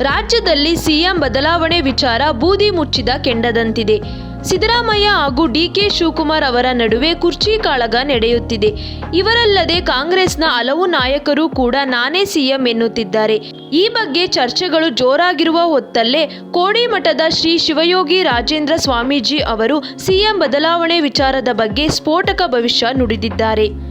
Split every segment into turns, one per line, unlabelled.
ರಾಜ್ಯದಲ್ಲಿ ಸಿಎಂ ಬದಲಾವಣೆ ವಿಚಾರ ಬೂದಿ ಮುಚ್ಚಿದ ಕೆಂಡದಂತಿದೆ. ಸಿದ್ದರಾಮಯ್ಯ ಹಾಗೂ ಡಿಕೆ ಶಿವಕುಮಾರ್ ಅವರ ನಡುವೆ ಕುರ್ಚಿ ಕಾಳಗ ನಡೆಯುತ್ತಿದೆ. ಇವರಲ್ಲದೆ ಕಾಂಗ್ರೆಸ್ನ ಹಲವು ನಾಯಕರು ಕೂಡ ನಾನೇ ಸಿಎಂ ಎನ್ನುತ್ತಿದ್ದಾರೆ. ಈ ಬಗ್ಗೆ ಚರ್ಚೆಗಳು ಜೋರಾಗಿರುವ ಹೊತ್ತಲ್ಲೇ ಕೋಡಿಮಠದ ಶ್ರೀ ಶಿವಯೋಗಿ ರಾಜೇಂದ್ರ ಸ್ವಾಮೀಜಿ ಅವರು ಸಿಎಂ ಬದಲಾವಣೆ ವಿಚಾರದ ಬಗ್ಗೆ ಸ್ಫೋಟಕ ಭವಿಷ್ಯ ನುಡಿದಿದ್ದಾರೆ.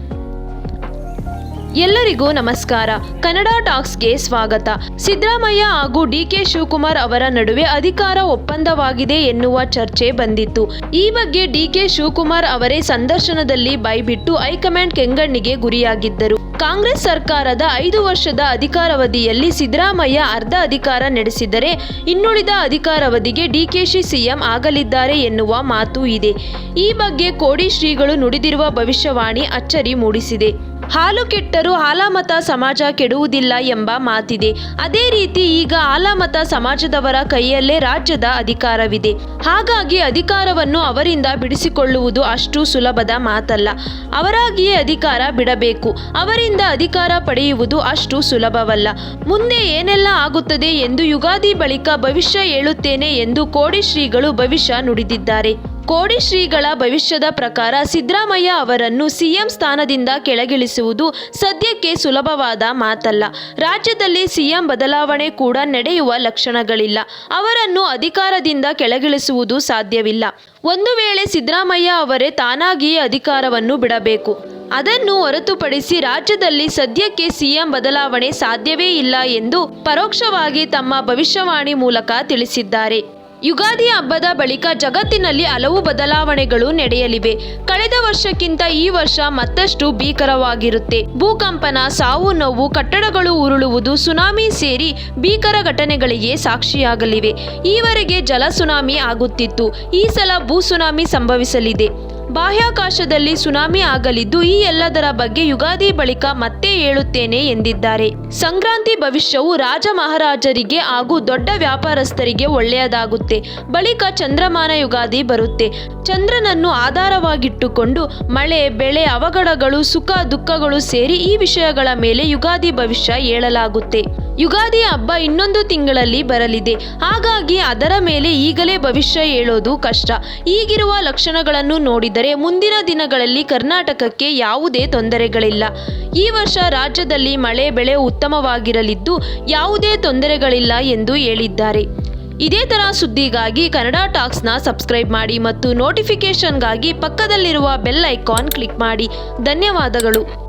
ಎಲ್ಲರಿಗೂ ನಮಸ್ಕಾರ. ಕನ್ನಡ ಟಾಕ್ಸ್ಗೆ ಸ್ವಾಗತ. ಸಿದ್ದರಾಮಯ್ಯ ಹಾಗೂ ಡಿಕೆ ಶಿವಕುಮಾರ್ ಅವರ ನಡುವೆ ಅಧಿಕಾರ ಒಪ್ಪಂದವಾಗಿದೆ ಎನ್ನುವ ಚರ್ಚೆ ಬಂದಿತ್ತು. ಈ ಬಗ್ಗೆ ಡಿಕೆ ಶಿವಕುಮಾರ್ ಅವರೇ ಸಂದರ್ಶನದಲ್ಲಿ ಬೈಬಿಟ್ಟು ಹೈಕಮಾಂಡ್ ಕೆಂಗಣ್ಣಿಗೆ ಗುರಿಯಾಗಿದ್ದರು. ಕಾಂಗ್ರೆಸ್ ಸರ್ಕಾರದ ಐದು ವರ್ಷದ ಅಧಿಕಾರಾವಧಿಯಲ್ಲಿ ಸಿದ್ದರಾಮಯ್ಯ ಅರ್ಧ ಅಧಿಕಾರ ನಡೆಸಿದರೆ ಇನ್ನುಳಿದ ಅಧಿಕಾರಾವಧಿಗೆ ಡಿಕೆಶಿ ಸಿಎಂ ಆಗಲಿದ್ದಾರೆ ಎನ್ನುವ ಮಾತು ಇದೆ. ಈ ಬಗ್ಗೆ ಕೋಡಿ ಶ್ರೀಗಳು ನುಡಿದಿರುವ ಭವಿಷ್ಯವಾಣಿ ಅಚ್ಚರಿ ಮೂಡಿಸಿದೆ. ಹಾಲು ಕೆಟ್ಟರೂ ಹಾಲಮತ ಸಮಾಜ ಕೆಡುವುದಿಲ್ಲ ಎಂಬ ಮಾತಿದೆ. ಅದೇ ರೀತಿ ಈಗ ಹಾಲಮತ ಸಮಾಜದವರ ಕೈಯಲ್ಲೇ ರಾಜ್ಯದ ಅಧಿಕಾರವಿದೆ. ಹಾಗಾಗಿ ಅಧಿಕಾರವನ್ನು ಅವರಿಂದ ಬಿಡಿಸಿಕೊಳ್ಳುವುದು ಅಷ್ಟು ಸುಲಭದ ಮಾತಲ್ಲ. ಅವರಾಗಿಯೇ ಅಧಿಕಾರ ಬಿಡಬೇಕು. ಅವರಿಂದ ಅಧಿಕಾರ ಪಡೆಯುವುದು ಅಷ್ಟು ಸುಲಭವಲ್ಲ. ಮುಂದೆ ಏನೆಲ್ಲ ಆಗುತ್ತದೆ ಎಂದು ಯುಗಾದಿ ಬಳಿಕ ಭವಿಷ್ಯ ಹೇಳುತ್ತೇನೆ ಎಂದು ಕೋಡಿ ಶ್ರೀಗಳು ಭವಿಷ್ಯ ನುಡಿದಿದ್ದಾರೆ. ಕೋಡಿ ಶ್ರೀಗಳ ಭವಿಷ್ಯದ ಪ್ರಕಾರ ಸಿದ್ದರಾಮಯ್ಯ ಅವರನ್ನು ಸಿಎಂ ಸ್ಥಾನದಿಂದ ಕೆಳಗಿಳಿಸುವುದು ಸದ್ಯಕ್ಕೆ ಸುಲಭವಾದ ಮಾತಲ್ಲ. ರಾಜ್ಯದಲ್ಲಿ ಸಿಎಂ ಬದಲಾವಣೆ ಕೂಡ ನಡೆಯುವ ಲಕ್ಷಣಗಳಿಲ್ಲ. ಅವರನ್ನು ಅಧಿಕಾರದಿಂದ ಕೆಳಗಿಳಿಸುವುದು ಸಾಧ್ಯವಿಲ್ಲ. ಒಂದು ವೇಳೆ ಸಿದ್ದರಾಮಯ್ಯ ಅವರೇ ತಾನಾಗಿಯೇ ಅಧಿಕಾರವನ್ನು ಬಿಡಬೇಕು. ಅದನ್ನು ಹೊರತುಪಡಿಸಿ ರಾಜ್ಯದಲ್ಲಿ ಸದ್ಯಕ್ಕೆ ಸಿಎಂ ಬದಲಾವಣೆ ಸಾಧ್ಯವೇ ಇಲ್ಲ ಎಂದು ಪರೋಕ್ಷವಾಗಿ ತಮ್ಮ ಭವಿಷ್ಯವಾಣಿ ಮೂಲಕ ತಿಳಿಸಿದ್ದಾರೆ. ಯುಗಾದಿ ಹಬ್ಬದ ಬಳಿಕ ಜಗತ್ತಿನಲ್ಲಿ ಹಲವು ಬದಲಾವಣೆಗಳು ನಡೆಯಲಿವೆ. ಕಳೆದ ವರ್ಷಕ್ಕಿಂತ ಈ ವರ್ಷ ಮತ್ತಷ್ಟು ಭೀಕರವಾಗಿರುತ್ತೆ. ಭೂಕಂಪನ, ಸಾವು ನೋವು, ಕಟ್ಟಡಗಳು ಉರುಳುವುದು, ಸುನಾಮಿ ಸೇರಿ ಭೀಕರ ಘಟನೆಗಳಿಗೆ ಸಾಕ್ಷಿಯಾಗಲಿವೆ. ಈವರೆಗೆ ಜಲ ಸುನಾಮಿ ಆಗುತ್ತಿತ್ತು. ಈ ಸಲ ಭೂ ಸುನಾಮಿ ಸಂಭವಿಸಲಿದೆ. ಬಾಹ್ಯಾಕಾಶದಲ್ಲಿ ಸುನಾಮಿ ಆಗಲಿದ್ದು ಈ ಎಲ್ಲದರ ಬಗ್ಗೆ ಯುಗಾದಿ ಬಳಿಕ ಮತ್ತೆ ಹೇಳುತ್ತೇನೆ ಎಂದಿದ್ದಾರೆ. ಸಂಕ್ರಾಂತಿ ಭವಿಷ್ಯವು ರಾಜ ಮಹಾರಾಜರಿಗೆ ಹಾಗೂ ದೊಡ್ಡ ವ್ಯಾಪಾರಸ್ಥರಿಗೆ ಒಳ್ಳೆಯದಾಗುತ್ತೆ. ಬಳಿಕ ಚಂದ್ರಮಾನ ಯುಗಾದಿ ಬರುತ್ತೆ. ಚಂದ್ರನನ್ನು ಆಧಾರವಾಗಿಟ್ಟುಕೊಂಡು ಮಳೆ, ಬೆಳೆ, ಅವಘಡಗಳು, ಸುಖ, ದುಃಖಗಳು ಸೇರಿ ಈ ವಿಷಯಗಳ ಮೇಲೆ ಯುಗಾದಿ ಭವಿಷ್ಯ ಹೇಳಲಾಗುತ್ತೆ ಯುಗಾದಿ ಹಬ್ಬ ಇನ್ನೊಂದು ತಿಂಗಳಲ್ಲಿ ಬರಲಿದೆ. ಹಾಗಾಗಿ ಅದರ ಮೇಲೆ ಈಗಲೇ ಭವಿಷ್ಯ ಹೇಳೋದು ಕಷ್ಟ. ಈಗಿರುವ ಲಕ್ಷಣಗಳನ್ನು ನೋಡಿದರೆ ಮುಂದಿನ ದಿನಗಳಲ್ಲಿ ಕರ್ನಾಟಕಕ್ಕೆ ಯಾವುದೇ ತೊಂದರೆಗಳಿಲ್ಲ. ಈ ವರ್ಷ ರಾಜ್ಯದಲ್ಲಿ ಮಳೆ, ಬೆಳೆ ಉತ್ತಮವಾಗಿರಲಿದ್ದು ಯಾವುದೇ ತೊಂದರೆಗಳಿಲ್ಲ ಎಂದು ಹೇಳಿದ್ದಾರೆ. ಇದೇ ಥರ ಸುದ್ದಿಗಾಗಿ ಕನ್ನಡ ಟಾಕ್ಸ್ನ ಸಬ್ಸ್ಕ್ರೈಬ್ ಮಾಡಿ ಮತ್ತು ನೋಟಿಫಿಕೇಷನ್ಗಾಗಿ ಪಕ್ಕದಲ್ಲಿರುವ ಬೆಲ್ ಐಕಾನ್ ಕ್ಲಿಕ್ ಮಾಡಿ. ಧನ್ಯವಾದಗಳು.